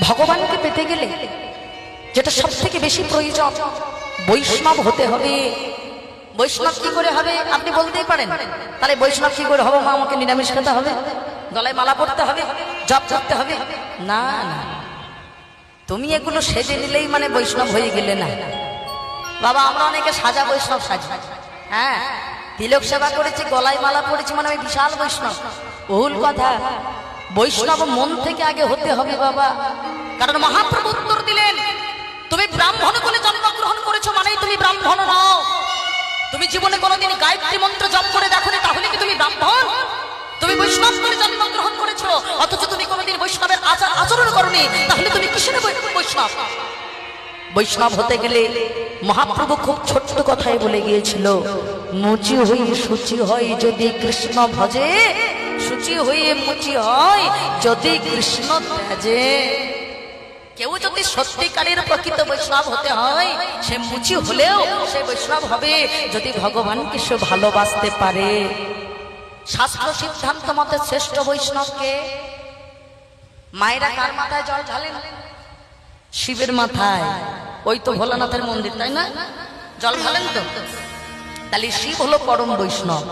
ভগবানকে পেতে গেলে যেটা সব থেকে বেশি প্রয়োজন, বৈষ্ণব হতে হবে। বৈষ্ণব কি করে হবে? আপনি বলতেই পারেন। তাহলে বৈষ্ণব কি করে হবে? মা, আমাকে নিরামিষ খেতে হবে। গলায় মালা পড়তে হবে, জপ করতে হবে। না না। তুমি এগুলো সেজে নিলেই মানে বৈষ্ণব হয়ে গেলে না। বাবা, আমরা অনেকে সাজা বৈষ্ণব সাজি। হ্যাঁ তিলক সেবা করেছি, গলায় মালা পড়েছি মানে আমি বিশাল বৈষ্ণব। ভুল কথা। বৈষ্ণব মন থেকে আগে হতে হবে বাবা। কারণ মহাপ্রভু উত্তর দিলেন, তুমি ব্রাহ্মণ কোলে জন্মগ্রহণ করেছ মানেই তুমি ব্রাহ্মণ নও তুমি জীবনে কোনোদিন গায়ত্রী মন্ত্র জপ করে দেখোনি, তাহলে কি তুমি ব্রাহ্মণ? তুমি বৈষ্ণব করে জন্মগ্রহণ করেছ, অথচ তুমি কোনোদিন বৈষ্ণবের আচার আচরণ করনি, তাহলে তুমি কিসের বৈষ্ণব? বৈষ্ণব হতে গেলে মহাপ্রভু খুব ছোট্ট কথায় বলে গিয়েছিল, মুচি হই সূচি হয় যদি কৃষ্ণ ভজে সূচি হয়ে মুচি হয়, যদি কৃষ্ণ ত্যাজে কেউ যদি সত্যিকারের প্রকৃত বৈষ্ণব হতে হয়, সে মুচি হলেও সে বৈষ্ণব হবে, যদি ভগবানকে সে ভালোবাসতে পারে। শাস্ত্র সিদ্ধান্ত মতে শ্রেষ্ঠ বৈষ্ণবকে মায়েরা কার মাথায় জল ঢালেন? শিবের মাথায়। ওই তো ভোলানাথের মন্দির, তাই না? জল ঢালেন তো? তাহলে শিব হলো পরম বৈষ্ণব।